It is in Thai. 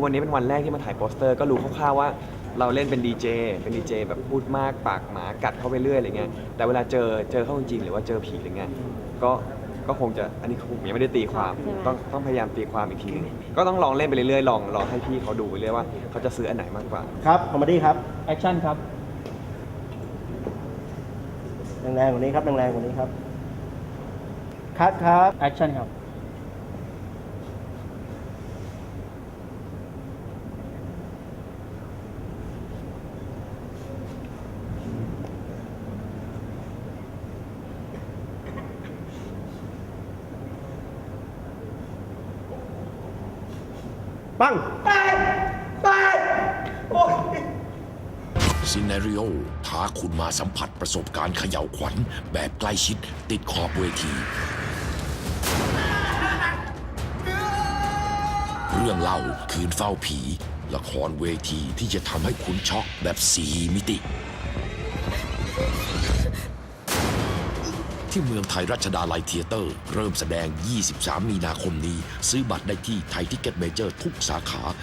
คือวันนี้เป็นวันแรกที่มาถ่ายโปสเตอร์ก็รู้คร่าวๆว่าเราเล่นเป็นดีเจเป็นดีเจแบบพูดมากปากหมากัดเข้าไปเรื่อยอะไรเงี้ยแต่เวลาเจอเจอเข้าจริงๆหรือว่าเจอผีอะไรเงี้ยก็ก็คงจะอันนี้ผมยังไม่ได้ตีความใช่ไหมต้องต้องพยายามตีความอีกทีหนึงก็ต้องลองเล่นไปเรื่อยๆลองลองให้พี่เขาดูไปเรื่อยว่าเขาจะซื้ออันไหนมากกว่า ครับคอมเมดี้ครับแอคชั่นครับแรงๆกว่านี้ครับแรงๆกว่านี้ครับคัดครับแอคชั่นครับ ปังซีนารีโอท้าคุณมาสัมผัสประสบการณ์เขย่าวขวัญ แบบใกล้ชิดติดขอบเวที เรื่องเล่าคืนเฝ้าผี ละครเวทีที่จะทำให้คุณช็อกแบบสีมิติ ที่เมืองไทยรัชดาลัยเทียเตอร์ เริ่มแสดง 23 มีนาคมนี้ ซื้อบัตรได้ที่ไทยทิกเก็ตเมเจอร์ทุกสาขา